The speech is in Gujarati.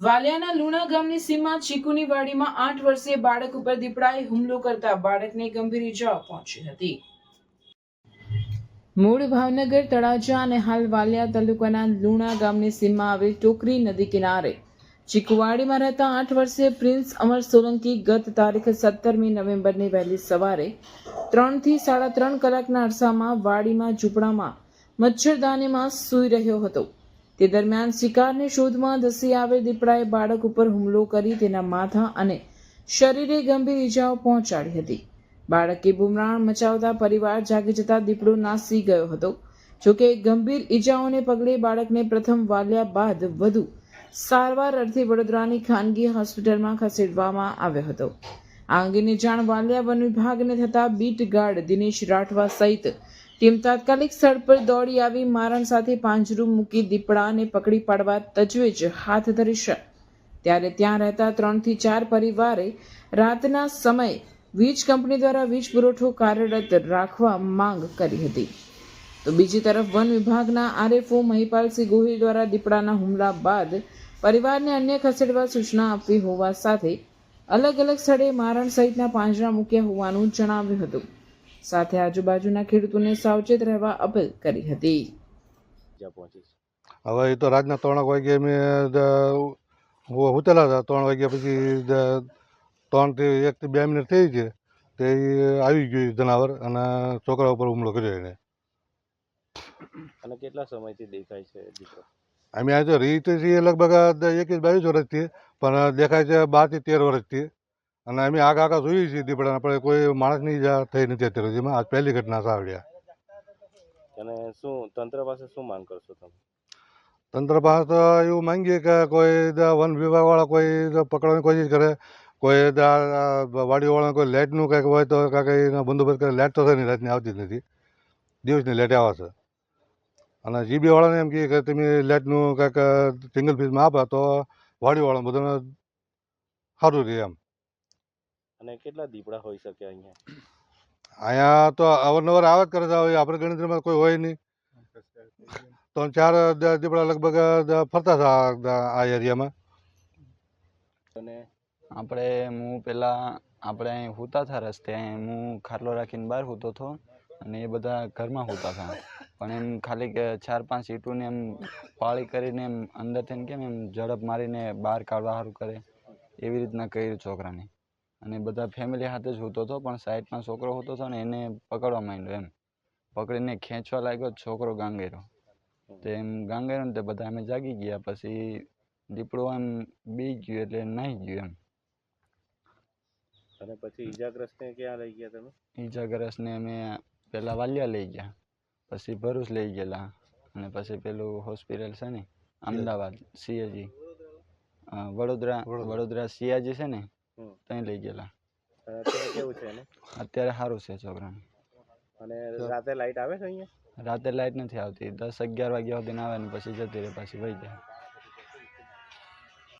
વાલિયાના લુણા ગામની સીમા ચીકુની વાડીમાં આઠ વર્ષીય બાળક ઉપર દીપડાએ હુમલો કરતા બાળકને ગંભીર ઇજાઓ પહોંચી હતી. મૂળ ભાવનગર, તળાજા અને હાલ વાલિયા તાલુકાના લુણા ગામની સીમમાં આવેલ ટોકરી નદી કિનારે ચીકુવાડીમાં રહેતા આઠ વર્ષીય પ્રિન્સ અમર સોલંકી ગત તારીખ સત્તરમી નવેમ્બરની વહેલી સવારે ત્રણથી સાડા ત્રણ કલાકના અરસામાં વાડીમાં ઝૂંપડામાં મચ્છરદાનીમાં સૂઈ રહ્યો હતો. તે દરમિયાન શિકારની શોધમાં ધસી આવેલ દીપડાએ બાળક ઉપર હુમલો કરી તેના માથા અને શરીરે ગંભીર ઈજાઓ પહોંચાડી હતી. બાળકે બુમરાણ મચાવતા પરિવાર જાગી જતા દીપડો નાસી ગયો હતો. જોકે ગંભીર ઈજાઓને પગલે બાળકને પ્રથમ વાલ્યા બાદ વધુ સારવાર અર્થે વડોદરાની ખાનગી હોસ્પિટલમાં ખસેડવામાં આવ્યો હતો. આ અંગેની જાણ વાલિયા વન વિભાગને થતા બીટ ગાર્ડ દિનેશ રાઠવા સહિત ટીમ તાત્કાલિક સ્થળ પર દોડી આવી, મારણ સાથે પાંજરું મૂકી દીપડાને પકડી પાડવા તજવીજ હાથ ધરી છે. ત્યારે ત્યાં રહેતા ત્રણથી ચાર પરિવારે રાતના સમયે વીજ કંપની દ્વારા વીજ પુરવઠો કાર્યરત રાખવા માંગ કરી હતી. તો બીજી તરફ વન વિભાગના આરએફઓ મહિપાલસિંહ ગોહિલ દ્વારા દીપડાના હુમલા બાદ પરિવારને અન્ય ખસેડવા સૂચના આપવી હોવા સાથે અલગ અલગ સ્થળે મારણ સહિતના પાંજરા મૂક્યા હોવાનું જણાવ્યું હતું. સાથે આજુબાજુના ખેડૂતોને સાવચેત રહેવા અપીલ કરી હતી. જ્યાં પહોંચી છે. હવે એ તો રાતના ત્રણ વાગે અમે ઉતેલા હતા. ત્રણ વાગ્યા પછી ત્રણથી એકથી બે મિનિટ થઈ છે તે આવી ગયું જનાવર અને છોકરા ઉપર હુમલો કર્યો એને. અને કેટલા સમયથી દેખાય છે અમે આ તો રીત છીએ લગભગ એકવીસ બાવીસ વર્ષથી પણ દેખાય છે બારથી તેર વર્ષથી. અને અમે આગ આગા જોઈએ છીએ દીપડાના પણ કોઈ માણસની ઈજા થઈ નથી અત્યાર સુધીમાં આજ પહેલી ઘટના સાંભળ્યા અને શું તંત્ર પાસે શું માંગ કરશો તમે? તંત્ર પાસે તો એવું માંગીએ કે કોઈ દ- વન વિભાગવાળા કોઈ પકડવાની કોશિશ કરે કોઈ વાડીવાળા કોઈ લાઇટનું કંઈક હોય તો કાંઈક એનો બંદોબસ્ત કરે લાઇટ તો થઈને રાતની આવતી જ નથી. દિવસની લાઇટ આવે છે. અને જીબી વાળાને એમ કહે કે તમે લાઇટનું કાંઈક સિંગલ ફીસમાં આપો તો વાડીવાળા બધાને સારું રહે એમ. અને કેટલા દીપડા હોઈ શકે અહીંયા? અહીંયા તો અવારનવાર આવે જ કરે છે. હવે આપણે ગણતરીમાં કોઈ હોય નહીં. ત્રણ ચાર દીપડા લગભગ ફરતા હતા આ- એરિયામાં. અને? આપણે હું પહેલાં આપણે અહીં સૂતા હતા રસ્તે. હું ખાટલો રાખીને બહાર સૂતો હતો અને એ બધા ઘરમાં હોતા હતા. પણ એમ ખાલી કે ચાર પાંચ ઈંટોને એમ પાળી કરીને એમ અંદરથી એમ કેમ એમ ઝડપ મારીને બહાર કાઢવા સારું કરે. એવી રીતના કર્યું છોકરાને. અને બધા ફેમિલી સાથે જ સૂતો હતો પણ સાઈડમાં છોકરો સૂતો હતો ને એને પકડવા માંડ્યો એમ પકડીને ખેંચવા લાગ્યો છોકરો ગાંગેરો તો એમ ગાંગેરો ને તે બધા અમે જાગી ગયા પછી દીપડો એમ બી ગયું એટલે નાહી ગયું એમ અને પછી ઈજાગ્રસ્તને ક્યાં લઈ ગયા તમે ઈજાગ્રસ્તને અમે પહેલાં વાલિયા લઈ ગયા પછી ભરૂચ લઈ ગયેલા અને પછી પેલું હોસ્પિટલ છે ને અમદાવાદ સીએજી વડોદરા વડોદરા. વડોદરા સીએજી છે ને હમ. ત્યાં લઈ ગયેલા. અત્યારે કેવું છે એને? અત્યારે સારું છે છોકરાને. અને રાતે લાઈટ આવે છે અહીંયા? રાતે લાઇટ નથી આવતી. દસ અગિયાર વાગ્યા સુધી આવે ને પછી જતી રહે પાછી વહી જાય.